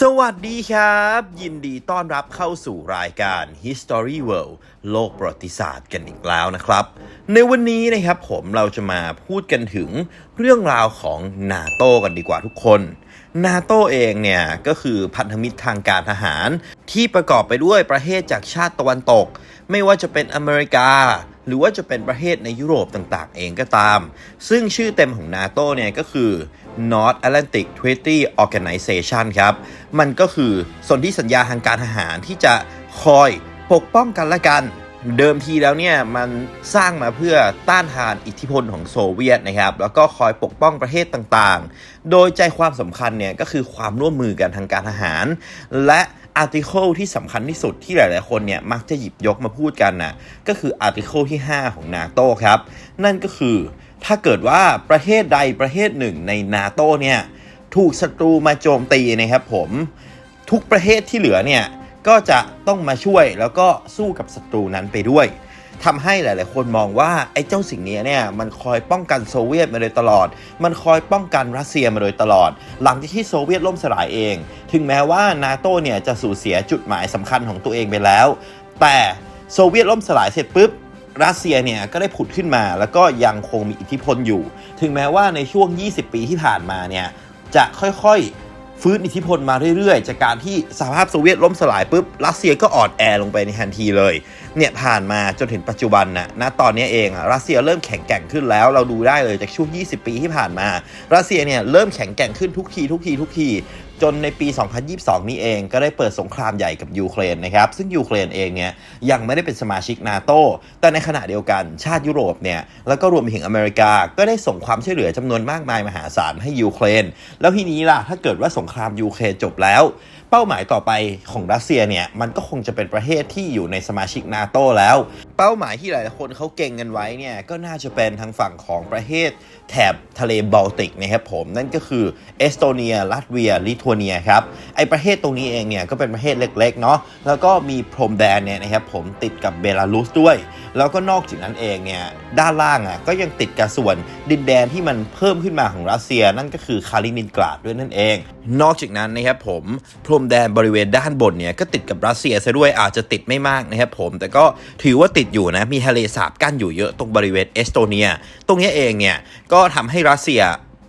สวัสดีครับ ยินดีต้อนรับเข้าสู่รายการ History World โลกประวัติศาสตร์กันอีกแล้วนะครับ ในวันนี้นะครับผมเราจะมาพูดกันถึงเรื่องราวของนาโตกันดีกว่าทุกคน นาโตเองเนี่ยก็คือพันธมิตรทางการทหาร ที่ประกอบไปด้วยประเทศจากชาติตะวันตก ไม่ว่าจะเป็นอเมริกา หรือว่าจะเป็นประเทศในยุโรปต่างๆ เองก็ตาม ซึ่งชื่อเต็มของนาโตเนี่ยก็คือ North Atlantic Treaty Organization ครับ มันก็คือสนธิสัญญาทางการทหารที่จะคอยปกป้องกันและกันเดิมทีแล้วเนี่ยมันสร้างมาเพื่อต้านทานอิทธิพลของโซเวียตนะครับแล้วก็คอยปกป้องประเทศต่างๆ โดยใจความสำคัญเนี่ยก็คือความร่วมมือกันทางการทหาร และอาร์ติเคิลที่สำคัญที่สุดที่หลายๆคนเนี่ยมักจะหยิบยกมาพูดกันนะก็คืออาร์ติเคิลที่ 5 ของนาโตครับ นั่นก็คือ ถ้าเกิดว่าประเทศใดประเทศหนึ่งในนาโตเนี่ยถูกศัตรูมาโจมตีนะครับผมทุกประเทศที่เหลือเนี่ยก็จะต้องมาช่วยแล้วก็สู้กับศัตรูนั้นไปด้วยทำให้หลาย ๆ คนมองว่าไอ้เจ้าสิ่งนี้เนี่ยมันคอยป้องกันโซเวียตมาโดยตลอด มันคอยป้องกันรัสเซียมาโดยตลอด หลังจากที่โซเวียตล่มสลายเอง ถึงแม้ว่านาโตเนี่ยจะสูญเสียจุดหมายสำคัญของตัวเองไปแล้ว แต่โซเวียตล่มสลายเสร็จปุ๊บ รัสเซียเนี่ยก็ได้ผุดขึ้นมา แล้วก็ยังคงมีอิทธิพลอยู่ ถึงแม้ว่าในช่วง 20 ปีที่ผ่านมาเนี่ยจะค่อยๆ ฟื้นอิทธิพลมาเรื่อยๆ จากการที่สหภาพโซเวียตล่มสลายปุ๊บรัสเซียก็อ่อนแอลงไปในทันทีเลยเนี่ยผ่านมาจนถึงปัจจุบันนะณตอนนี้เองอะรัสเซียเริ่มแข็งแกร่งขึ้นแล้วเราดูได้เลยจากช่วง 20 ปีที่ผ่านมา รัสเซียเนี่ยเริ่มแข็งแกร่งขึ้นทุกทีทุกทีทุกทีจนในปี 2022 นี้เองก็ได้เปิดสงครามใหญ่กับยูเครนนะครับ ซึ่งยูเครนเองเนี่ยยังไม่ได้เป็นสมาชิกนาโตแต่ในขณะเดียวกันชาติยุโรปเนี่ยแล้วก็รวมไปถึงอเมริกา ก็ได้ส่งความช่วยเหลือจำนวนมากมายมหาศาลให้ยูเครน แล้วทีนี้ล่ะถ้าเกิดว่าสงครามยูเครนจบแล้ว เป้าหมายต่อไปของรัสเซียเนี่ยมันก็คงจะเป็นประเทศที่อยู่ในสมาชิกนาโตแล้ว ป้าหมายที่หลายๆคนเขาเก่งกันไว้เนี่ยก็น่าจะเป็นทางฝั่งของประเทศแถบทะเลบอลติกนะครับผมนั่นก็คือเอสโตเนียลัตเวียลิทัวเนียครับไอประเทศตรงนี้เองเนี่ยก็เป็นประเทศเล็กๆเนาะแล้วก็มีพรมแดนเนี่ยนะครับผมติดกับเบลารุสด้วย แล้วก็นอกจากนั้นเองเนี่ยด้านล่างอะก็ยังติดกับส่วนดินแดนที่มันเพิ่มขึ้นมาของรัสเซีย นั่นก็คือคาลินินกราดด้วยนั่นเอง นอกจากนั้นนะครับผมพรมแดนบริเวณด้านบนเนี่ยก็ติดกับรัสเซียซะด้วยอาจจะติดไม่มากนะครับผมแต่ก็ถือว่าติดอยู่นะมีทะเลสาบกั้นอยู่เยอะตรงบริเวณเอสโตเนีย ตรงนี้เองเนี่ยก็ทำให้รัสเซีย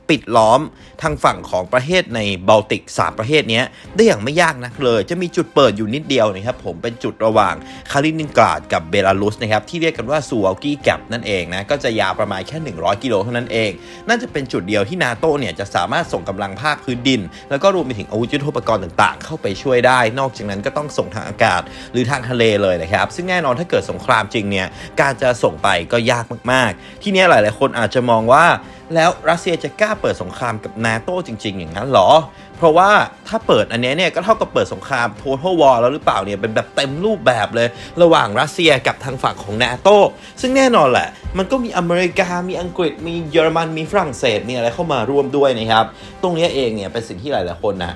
ปิดล้อมทางฝั่งของประเทศในบอลติก 3 ประเทศนี้ได้อย่างไม่ยากนักเลย จะมีจุดเปิดอยู่นิดเดียวนะครับผมเป็นจุดระหว่างคาลินินกราดกับเบลารุสนะครับที่เรียกกันว่าซูว a ลกี้แกปนั่นเองนะก็จะยาวประมาณแค่ 100 กิโลเท่านั้นเอง น่าจะเป็นจุดเดียวที่นาโตเนี่ยจะสามารถส่งกำลังภาคพื้นดิน แล้วก็รวมไปถึงอาวุธยุทโธปกรณ์ต่างๆ เข้าไปช่วยได้ นอกจากนั้นก็ต้องส่งทางอากาศหรือทางทะเลเลยนะครับซึ่งแน่นอนถ้าเกิดสงครามจริงเนี่ยการจะส่งไปก็ยากมากๆ ที่นี้ยหลาย ๆ คนอาจจะมองว่าแล้วรัสเซียจะกล้าเปิดสงครามกับนาโตจริง ๆ อย่างนั้นเหรอ เพราะว่าถ้าเปิดอันนี้เนี่ยก็เท่ากับเปิดสงคราม total war แล้วหรือเปล่าเนี่ยเป็นแบบเต็มรูปแบบเลย ระหว่างรัสเซียกับทางฝั่งของนาโตซึ่งแน่นอนแหละ มันก็มีอเมริกามีอังกฤษมีเยอรมันมีฝรั่งเศสมีอะไรเข้ามาร่วมด้วยนะครับ ตรงนี้เองเนี่ยเป็นสิ่งที่หลายๆคนนะ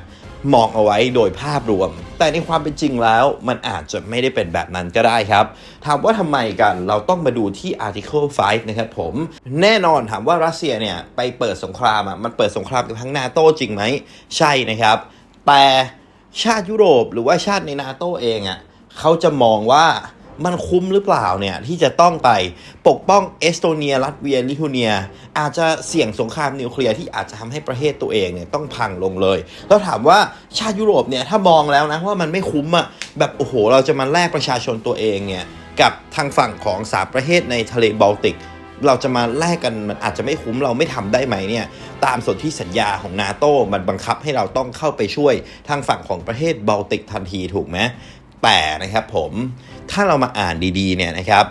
มองเอาไว้โดยภาพรวม แต่ในความเป็นจริงแล้วมันอาจจะไม่ได้เป็นแบบนั้นก็ได้ครับ ถามว่าทำไมกันเราต้องมาดูที่ Article 5 นะครับผม แน่นอนถามว่ารัสเซียเนี่ยไปเปิดสงครามอะมันเปิดสงครามกับทั้งนาโตจริงไหม ใช่นะครับ แต่ชาติยุโรปหรือว่าชาติในนาโตเองอะเขาจะมองว่า มันคุ้มหรือเปล่าเนี่ย ที่จะต้องไปปกป้องเอสโตเนีย ลัตเวีย ลิทัวเนีย อาจจะเสี่ยงสงครามนิวเคลียร์ที่อาจจะทำให้ประเทศตัวเองเนี่ยต้องพังลงเลย แล้วถามว่าชาติยุโรปเนี่ยถ้ามองแล้วนะว่ามันไม่คุ้มอะแบบโอ้โห เราจะมาแลกประชาชนตัวเองเนี่ยกับทางฝั่งของสามประเทศในทะเลบอลติกเราจะมาแลกกันมันอาจจะไม่คุ้มเราไม่ทำได้ไหมเนี่ยตามสนธิสัญญาของนาโตมันบังคับให้เราต้องเข้าไปช่วยทางฝั่งของประเทศบอลติกทันทีถูกไหมแต่นะครับผม ถ้าเรามาอ่านดีๆเนี่ยนะครับ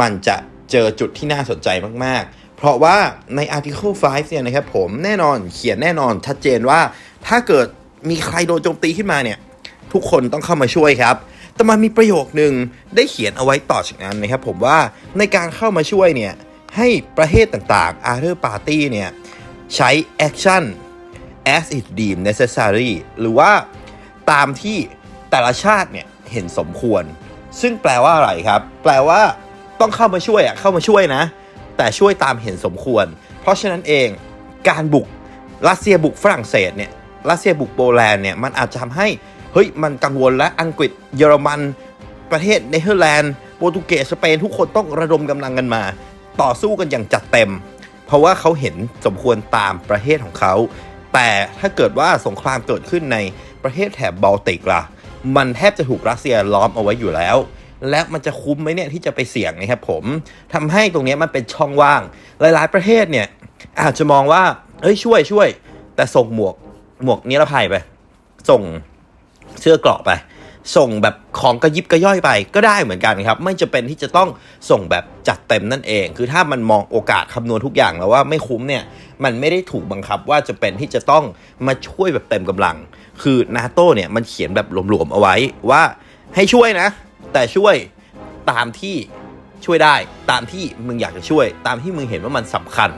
มันจะเจอจุดที่น่าสนใจมากๆ เพราะว่าใน Article 5เนี่ยนะครับผมแน่นอนเขียนแน่นอนชัดเจนว่าถ้าเกิดมีใครโดนโจมตีขึ้นมาเนี่ย ทุกคนต้องเข้ามาช่วยครับ แต่มันมีประโยคนึงได้เขียนเอาไว้ต่อจากนั้นนะครับผมว่าในการเข้ามาช่วยเนี่ยให้ประเทศต่างๆ other party เนี่ยใช้ action as it deemed necessary หรือว่าตามที่แต่ละชาติเนี่ยเห็นสมควร ซึ่งแปลว่าอะไรครับ แปลว่าต้องเข้ามาช่วยอะเข้ามาช่วยนะ แต่ช่วยตามเห็นสมควร เพราะฉะนั้นเองการบุกรัสเซียบุกฝรั่งเศสเนี่ยรัสเซียบุกโปแลนด์เนี่ยมันอาจจะทำให้เฮ้ยมันกังวลและอังกฤษเยอรมัน ประเทศเนเธอร์แลนด์โปรตุเกสสเปนทุกคนต้องระดมกำลังกันมา ต่อสู้กันอย่างจัดเต็ม เพราะว่าเขาเห็นสมควรตามประเทศของเขา แต่ถ้าเกิดว่าสงครามเกิดขึ้นในประเทศแถบบอลติกล่ะ มันแทบจะถูกรัสเซียล้อมเอาไว้อยู่แล้ว และมันจะคุ้มไหมเนี่ยที่จะไปเสี่ยงนะครับผมทำให้ตรงนี้มันเป็นช่องว่าง หลาย ๆ ประเทศเนี่ยอาจจะมองว่าเฮ้ยช่วยช่วย แต่ส่งหมวกหมวกนิรภัยไป ส่งเสื้อเกราะไป ส่งแบบของกระยิบกระย่อยไปก็ได้เหมือนกันครับ ไม่จะเป็นที่จะต้องส่งแบบจัดเต็มนั่นเอง คือถ้ามันมองโอกาสคำนวณทุกอย่างแล้วว่าไม่คุ้มเนี่ย มันไม่ได้ถูกบังคับว่าจะเป็นที่จะต้องมาช่วยแบบเต็มกำลัง คือนาโต้เนี่ยมันเขียนแบบหลวมๆเอาไว้ว่าให้ช่วยนะ แต่ช่วยตามที่ช่วยได้ตามที่มึงอยากจะช่วย ตามที่มึงเห็นว่ามันสำคัญ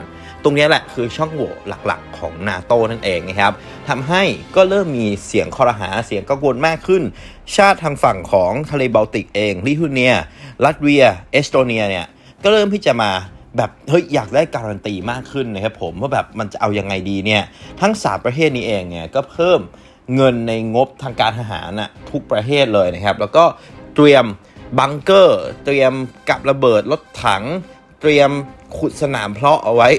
ตรงนี้แหละคือช่องโหว่หลักๆ ของนาโตนั่นเองนะครับทำให้ก็เริ่มมีเสียงคอรหาเสียงกังวลมากขึ้น ชาติทางฝั่งของทะเลบอลติกเองลิทัวเนียลัตเวีย เอสโตเนียเนี่ยก็เริ่มที่จะมาแบบเฮ้ยอยากได้การันตีมากขึ้นนะครับผมว่าแบบมันจะเอายังไงดีเนี่ยทั้ง 3 ประเทศนี้เองเนี่ยก็เพิ่ม เงินในงบทางการทหารน่ะทุกประเทศเลยนะครับ แล้วก็เตรียมบังเกอร์ เตรียมกับระเบิดรถถัง เตรียมขุดสนามเพาะเอาไว้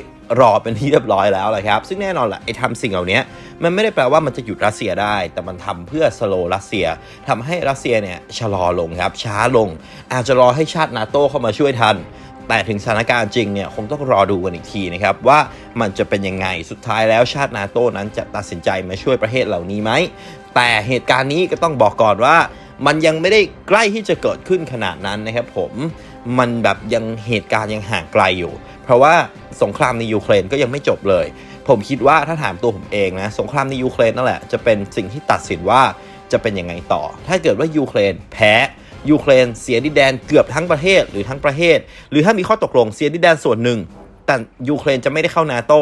รอเป็นที่เรียบร้อยแล้วเลยครับ ซึ่งแน่นอนแหละไอ้ทำสิ่งเหล่านี้มันไม่ได้แปลว่ามันจะหยุดรัสเซียได้ แต่มันทำเพื่อสโลรัสเซียทำให้รัสเซียเนี่ยชะลอลงครับช้าลง อาจจะรอให้ชาตินาโต้เข้ามาช่วยทัน แต่ถึงสถานการณ์จริงเนี่ยคงต้องรอดูกันอีกทีนะครับว่ามันจะเป็นยังไงสุดท้ายแล้วชาตินาโต้นั้นจะตัดสินใจมาช่วยประเทศเหล่านี้ไหมแต่เหตุการณ์นี้ก็ต้องบอกก่อนว่ามันยังไม่ได้ใกล้ที่จะเกิดขึ้นขนาดนั้นนะครับผมมันแบบยังเหตุการณ์ยังห่างไกลอยู่ เพราะว่าสงครามในยูเครนก็ยังไม่จบเลย ผมคิดว่าถ้าถามตัวผมเองนะสงครามในยูเครนนั่นแหละจะเป็นสิ่งที่ตัดสินว่าจะเป็นยังไงต่อ ถ้าเกิดว่ายูเครนแพ้ ยูเครนเสียดินแดนเกือบทั้งประเทศหรือทั้งประเทศ หรือถ้ามีข้อตกลงเสียดินแดนส่วนหนึ่ง แต่ยูเครนจะไม่ได้เข้านาโต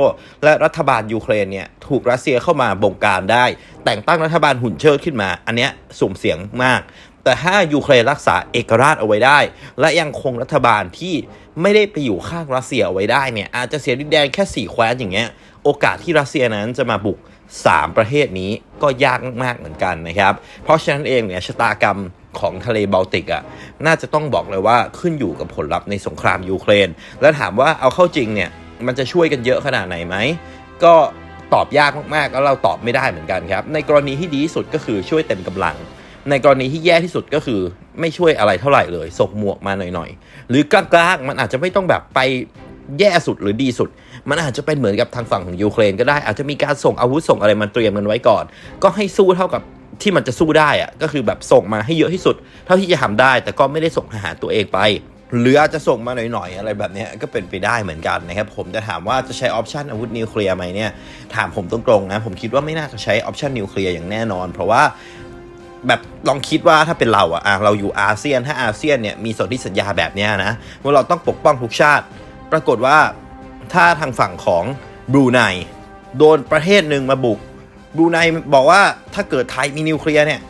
และรัฐบาลยูเครนเนี่ยถูกรัสเซียเข้ามาบงการได้ แต่งตั้งรัฐบาลหุ่นเชิดขึ้นมา อันเนี้ยสุ่มเสียงมาก แต่ถ้ายูเครนรักษาเอกราชเอาไว้ได้ และยังคงรัฐบาลที่ไม่ได้ไปอยู่ข้างรัสเซียเอาไว้ได้เนี่ยอาจจะเสียดินแดนแค่4แคว้นอย่างเงี้ยโอกาสที่รัสเซียนั้นจะมาบุก 3 ประเทศนี้ก็ยากมากเหมือนกันนะครับ เพราะฉะนั้นเองเนี่ยชะตากรรม ของทะเลบอลติกอะน่าจะต้องบอกเลยว่าขึ้นอยู่กับผลลัพธ์ในสงครามยูเครน แล้วถามว่าเอาเข้าจริงเนี่ยมันจะช่วยกันเยอะขนาดไหนไหมก็ตอบยากมากๆ แล้วเราตอบไม่ได้เหมือนกันครับ ในกรณีที่ดีที่สุดก็คือช่วยเต็มกำลัง ในกรณีที่แย่ที่สุดก็คือไม่ช่วยอะไรเท่าไหร่เลยส่งหมวกมาหน่อยๆ หรือกลางๆมันอาจจะไม่ต้องแบบไปแย่สุดหรือดีสุด มันอาจจะเป็นเหมือนกับทางฝั่งของยูเครนก็ได้อาจจะมีการส่งอาวุธส่งอะไรมาเตรียมกันไว้ก่อน ก็ให้สู้เท่ากับ ที่มันจะสู้ได้อะก็คือแบบส่งมาให้เยอะที่สุด เท่าที่จะทำได้ แต่ก็ไม่ได้ส่งทหารตัวเองไป หรืออาจจะส่งมาหน่อยๆ อะไรแบบนี้ก็เป็นไปได้เหมือนกันนะครับผมจะถามว่าจะใช้ออปชันอาวุธนิวเคลียร์ไหมเนี่ยถามผมตรงๆนะผมคิดว่าไม่น่าจะใช้ออปชันนิวเคลียร์อย่างแน่นอน เพราะว่าแบบลองคิดว่าถ้าเป็นเราอะอะเราอยู่อาเซียนถ้าอาเซียนเนี่ยมีสนธิสัญญาแบบนี้นะว่าเราต้องปกป้องทุกชาติ ปรากฏว่าถ้าทางฝั่งของบรูไนโดนประเทศหนึ่งมาบุก บรูไนบอกว่าถ้าเกิดไทยมีนิวเคลียร์เนี่ย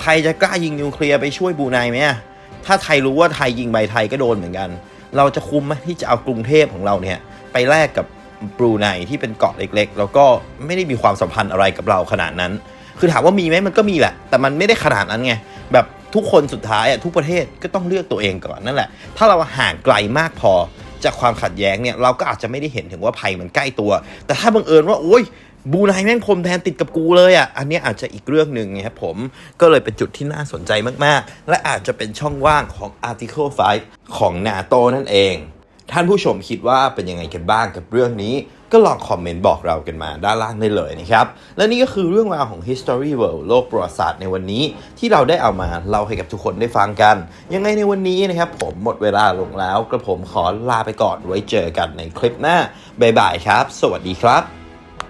ไทยจะกล้ายิงนิวเคลียร์ไปช่วยบรูไนไหมถ้าไทยรู้ว่าไทยยิงใบไทยก็โดนเหมือนกัน เราจะคุ้มไหมที่จะเอากรุงเทพของเราเนี่ยไปแลกกับบรูไนที่เป็นเกาะเล็ก ๆ แล้วก็ไม่ได้มีความสัมพันธ์อะไรกับเราขนาดนั้น คือถามว่ามีไหมมันก็มีแหละ แต่มันไม่ได้ขนาดนั้นไง แบบทุกคนสุดท้ายอะทุกประเทศก็ต้องเลือกตัวเองก่อนนั่นแหละ ถ้าเราห่างไกลมากพอจากความขัดแย้งเนี่ยเราก็อาจจะไม่ได้เห็นถึงว่าภัยมันใกล้ตัว แต่ถ้าบังเอิญว่าโอ๊ย บูไนแม่งพรมแดนติดกับกูเลยอะ อันนี้อาจจะอีกเรื่องหนึ่งนะครับผม ก็เลยเป็นจุดที่น่าสนใจมากๆ และอาจจะเป็นช่องว่างของ Article 5 ของ NATO นั่นเอง ท่านผู้ชมคิดว่าเป็นยังไงกันบ้างกับเรื่องนี้ ก็ลองคอมเมนต์บอกเรากันมาด้านล่างได้เลยนะครับ และนี่ก็คือเรื่องราวของ History World โลกประวัติศาสตร์ในวันนี้ ที่เราได้เอามาเล่าให้กับทุกคนได้ฟังกัน ยังไงในวันนี้นะครับผมหมดเวลาลงแล้วกระผมขอลาไปก่อนไว้เจอกันในคลิปหน้าบ๊ายบายครับ สวัสดีครับ